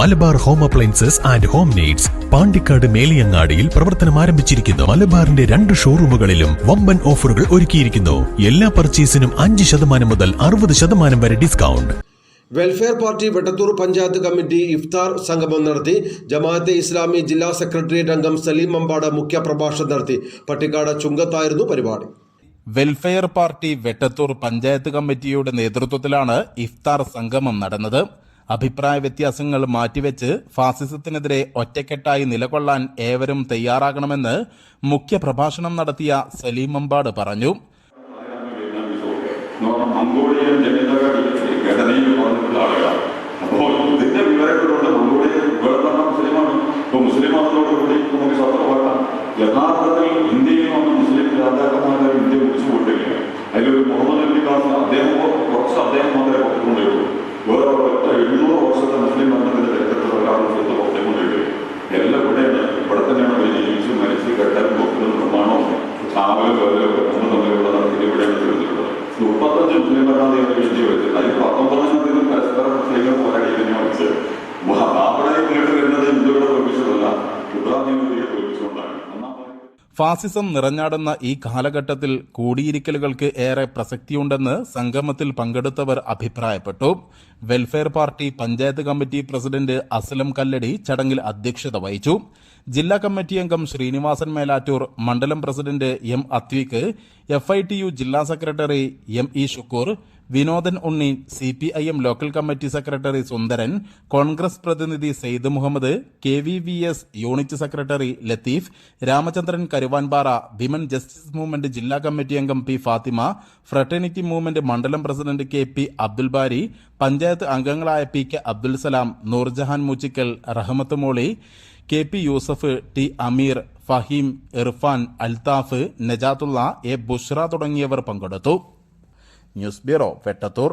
Malabar home appliances and home needs Pandikkad മേലിയങ്ങാടിയിൽ പ്രവർത്തനം ആരംഭിച്ചിരിക്കുന്നു. മലബാറിന്റെ രണ്ട് ഷോറൂമുകളിലും വമ്പൻ ഓഫറുകൾ ഒരുക്കിയിരിക്കുന്നു. എല്ലാ പർച്ചേസിനും അഞ്ച് ശതമാനം മുതൽ അറുപത് ശതമാനം വരെ discount. Welfare party Vettathur panchayat committee ഇഫ്താർ സംഗമം നടത്തി. ജമാഅത്തെ ഇസ്ലാമി ജില്ലാ സെക്രട്ടേറിയറ്റ് അംഗം സലീം അമ്പാട് മുഖ്യ പ്രഭാഷണം നടത്തി. പട്ടിക്കാട് ചുങ്കത്തായിരുന്നു പരിപാടി. വെൽഫെയർ പാർട്ടി വെട്ടത്തൂർ പഞ്ചായത്ത് കമ്മിറ്റിയുടെ നേതൃത്വത്തിലാണ് ഇഫ്താർ സംഗമം നടന്നത്. അഭിപ്രായ വ്യത്യാസങ്ങൾ മാറ്റിവെച്ച് ഫാസിസത്തിനെതിരെ ഒറ്റക്കെട്ടായി നിലകൊള്ളാൻ ഏവരും തയ്യാറാകണമെന്ന് മുഖ്യ പ്രഭാഷണം നടത്തിയ സലീം അമ്പാട് പറഞ്ഞു. അപ്പോൾ മുസ്ലിം അതിലൊരു മുഹമ്മദ് അലി ഖാൻ അദ്ദേഹം കുറച്ച് അദ്ദേഹം മാത്രമേ പുറത്തുകൊണ്ടിരുള്ളൂ വേറെ ഒറ്റ എഴുന്നൂറ് വർഷത്തെ മുസ്ലിം ബന്ധത്തിന്റെ ചരിത്രത്തിൽ ഒരാൾ സ്വത്ത് പുറത്തുകൊണ്ടിരുള്ളൂ എല്ലാം ഇവിടെയാണ് ഇവിടെ തന്നെയാണ് അവർ ജീവിച്ച് മരിച്ച് കെട്ടലും പൊക്കലും നിർമ്മാണവും ചാവലും വേലൊക്കെ നമ്മൾ തമ്മിലുള്ള നടത്തി ഇവിടെയാണ് തീർന്നിട്ടുള്ളത് മുപ്പത്തഞ്ച് മുസ്ലിം ഭരണാധികാരി ഇന്ത്യ വെച്ച് അതിൽ പത്തൊമ്പതിനധികം പരസ്പരം മുസ്ലിങ്ങൾ പോരാടി തന്നെയാണ് വെച്ചത് അവിടെ കേട്ട് വരുന്നത് ഹിന്ദുക്കളെ തോൽപ്പിച്ചതല്ല ഉത്തരാധികാരിയെ തോൽപ്പിച്ചുകൊണ്ടാണ് ഒന്നാം പതി- ഫാസിസം നിറഞ്ഞാടുന്ന ഈ കാലഘട്ടത്തിൽ കൂടിയിരിക്കലുകൾക്ക് ഏറെ പ്രസക്തിയുണ്ടെന്ന് സംഗമത്തിൽ പങ്കെടുത്തവർ അഭിപ്രായപ്പെട്ടു. Welfare party panchayat committee president Aslam Kalladi ചടങ്ങിൽ അധ്യക്ഷത വഹിച്ചു. ജില്ലാ കമ്മിറ്റി അംഗം ശ്രീനിവാസൻ മേലാറ്റൂർ മണ്ഡലം പ്രസിഡന്റ് എം അത്വിക്ക് എഫ് ജില്ലാ secretary M E Shukkoor Vinodan Unni C P I M local committee secretary Sundaran Congress പ്രതിനിധി Sayed Muhammad K V V S unit secretary Latheef Ramachandran Karuvanpara women justice movement ജില്ലാ committee അംഗം P Fathima fraternity movement മണ്ഡലം president K P Abdul Bari panchayat അംഗങ്ങളായ P K Abdul Salam Noorjahan Moochikkal Rahmath Molly K P Yusuf T Ameer Faheem Irfan Althaf Najathulla A Bushra തുടങ്ങിയവർ പങ്കെടുത്തു. News bureau Vettathur.